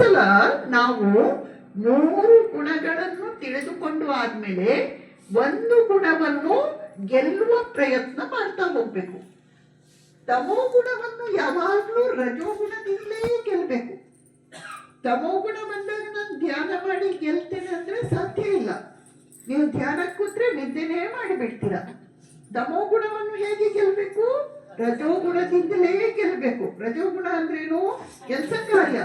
ಸಲ ನಾವು ಮೂರು ಗುಣಗಳನ್ನು ತಿಳಿದುಕೊಂಡು ಆದ್ಮೇಲೆ ಒಂದು ಗುಣವನ್ನು ಗೆಲ್ಲುವ ಪ್ರಯತ್ನ ಮಾಡ್ತಾ ಹೋಗ್ಬೇಕು. ತಮೋ ಗುಣವನ್ನು ಯಾವಾಗ್ಲೂ ರಜೋಗುಣದಿಂದಲೇ ಗೆಲ್ಬೇಕು. ತಮೋ ಗುಣ ಬಂದಾಗ ನಾನು ಧ್ಯಾನ ಮಾಡಿ ಗೆಲ್ತೇನೆ ಅಂದ್ರೆ ಸಾಧ್ಯ ಇಲ್ಲ. ನೀವು ಧ್ಯಾನ ಕೂತ್ರೆ ನಿದ್ದೆನೇ ಮಾಡಿಬಿಡ್ತೀರ. ತಮೋ ಗುಣವನ್ನು ಹೇಗೆ ಗೆಲ್ಬೇಕು? ರಜೋಗುಣದಿಂದಲೇ ಗೆಲ್ಬೇಕು. ರಜೋಗುಣ ಅಂದ್ರೇನು? ಕೆಲಸ ಕಾರ್ಯ.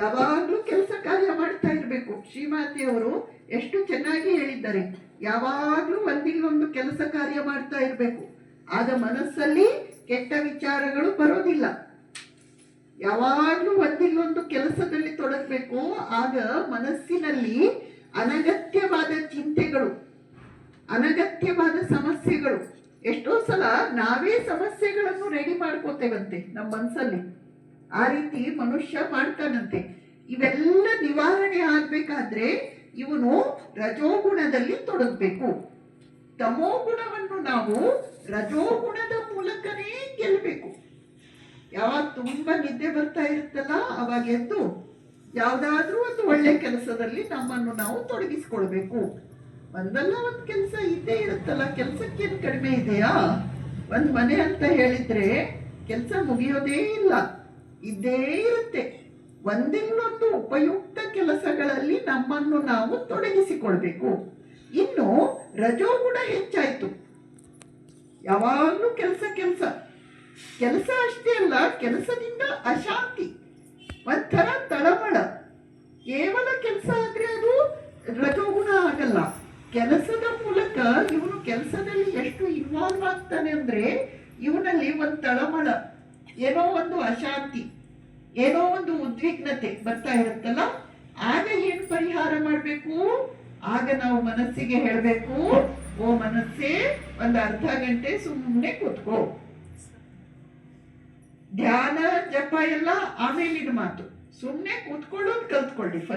ಯಾವಾಗ್ಲೂ ಕೆಲಸ ಕಾರ್ಯ ಮಾಡ್ತಾ ಇರ್ಬೇಕು. ಶ್ರೀಮಾತೆಯವರು ಎಷ್ಟು ಚೆನ್ನಾಗಿ ಹೇಳಿದ್ದಾರೆ. ಯಾವಾಗ್ಲೂ ಒಂದಿಲ್ಲೊಂದು ಕೆಲಸ ಕಾರ್ಯ ಮಾಡ್ತಾ ಇರಬೇಕು. ಆಗ ಮನಸ್ಸಲ್ಲಿ ಕೆಟ್ಟ ವಿಚಾರಗಳು ಬರೋದಿಲ್ಲ. ಯಾವಾಗ್ಲೂ ಒಂದಿಲ್ಲೊಂದು ಕೆಲಸದಲ್ಲಿ ತೊಡಗಬೇಕು. ಆಗ ಮನಸ್ಸಿನಲ್ಲಿ ಅನಗತ್ಯವಾದ ಚಿಂತೆಗಳು, ಅನಗತ್ಯವಾದ ಸಮಸ್ಯೆಗಳು. ಎಷ್ಟೋ ಸಲ ನಾವೇ ಸಮಸ್ಯೆಗಳನ್ನು ರೆಡಿ ಮಾಡ್ಕೋತೇವಂತೆ ನಮ್ಮ ಮನಸ್ಸಲ್ಲಿ. ಆ ರೀತಿ ಮನುಷ್ಯ ಮಾಡ್ತಾನಂತೆ. ಇವೆಲ್ಲ ನಿವಾರಣೆ ಆಗ್ಬೇಕಾದ್ರೆ ಇವನು ರಜೋಗುಣದಲ್ಲಿ ತೊಡಗಬೇಕು. ತಮೋ ಗುಣವನ್ನು ನಾವು ರಜೋಗುಣದ ಮೂಲಕನೇ ಗೆಲ್ಲಬೇಕು. ಯಾವಾಗ ತುಂಬಾ ನಿದ್ದೆ ಬರ್ತಾ ಇರುತ್ತಲ್ಲ, ಅವಾಗ ಎದ್ದು ಯಾವ್ದಾದ್ರೂ ಒಂದು ಒಳ್ಳೆ ಕೆಲಸದಲ್ಲಿ ನಮ್ಮನ್ನು ನಾವು ತೊಡಗಿಸ್ಕೊಳ್ಬೇಕು. ಒಂದಲ್ಲ ಒಂದು ಕೆಲಸ ಇದ್ದೇ ಇರುತ್ತಲ್ಲ, ಕೆಲಸಕ್ಕೇನು ಕಡಿಮೆ ಇದೆಯಾ? ಒಂದು ಮನೆ ಅಂತ ಹೇಳಿದ್ರೆ ಕೆಲಸ ಮುಗಿಯೋದೇ ಇಲ್ಲ. ಇದ್ದೇ ಇರುತ್ತೆ. ಒಂದಿನ್ನೊಂದು ಉಪಯುಕ್ತ ಕೆಲಸಗಳಲ್ಲಿ ನಮ್ಮನ್ನು ನಾವು ತೊಡಗಿಸಿಕೊಳ್ಬೇಕು. ಇನ್ನು ರಜೋ ರಜೋಗುಣ ಹೆಚ್ಚಾಯಿತು. ಯಾವಾಗಲೂ ಕೆಲಸ ಕೆಲಸ. ಕೆಲಸ ಅಷ್ಟೇ ಅಲ್ಲ, ಕೆಲಸದಿಂದ ಅಶಾಂತಿ. ಒಂಥರ ತಳಮಳ. ಕೇವಲ ಕೆಲಸ ಆದರೆ ಅದು ರಜೋಗುಣ ಆಗಲ್ಲ. ಕೆಲಸದ ಮೂಲಕ ಇವನು ಕೆಲಸದಲ್ಲಿ ಎಷ್ಟು ಇನ್ವಾಲ್ವ್ ಆಗ್ತಾನೆ ಅಂದ್ರೆ ಇವನಲ್ಲಿ ಒಂದು ತಳಮಳ. ಏನೋ ಒಂದು ಅಶಾಂತಿ, ಏನೋ ಒಂದು ಉದ್ವಿಗ್ನತೆ ಬರ್ತಾ ಇರುತ್ತಲ್ಲ, ಆಗ ಏನು ಪರಿಹಾರ ಮಾಡಬೇಕು? ಆಗ ನಾವು ಮನಸ್ಸಿಗೆ ಹೇಳಬೇಕು, ಓ ಮನಸ್ಸೇ, ಒಂದು ಅರ್ಧ ಗಂಟೆ ಸುಮ್ಮನೆ ಕೂತ್ಕೋ. ಧ್ಯಾನ, ಜಪ ಎಲ್ಲ ಆಮೇಲಿನ ಮಾತು. ಸುಮ್ಮನೆ ಕೂತ್ಕೊಳ್ಳೋದು ಕಲ್ತ್ಕೊಳ್ಳಿ ಫಸ್ಟ್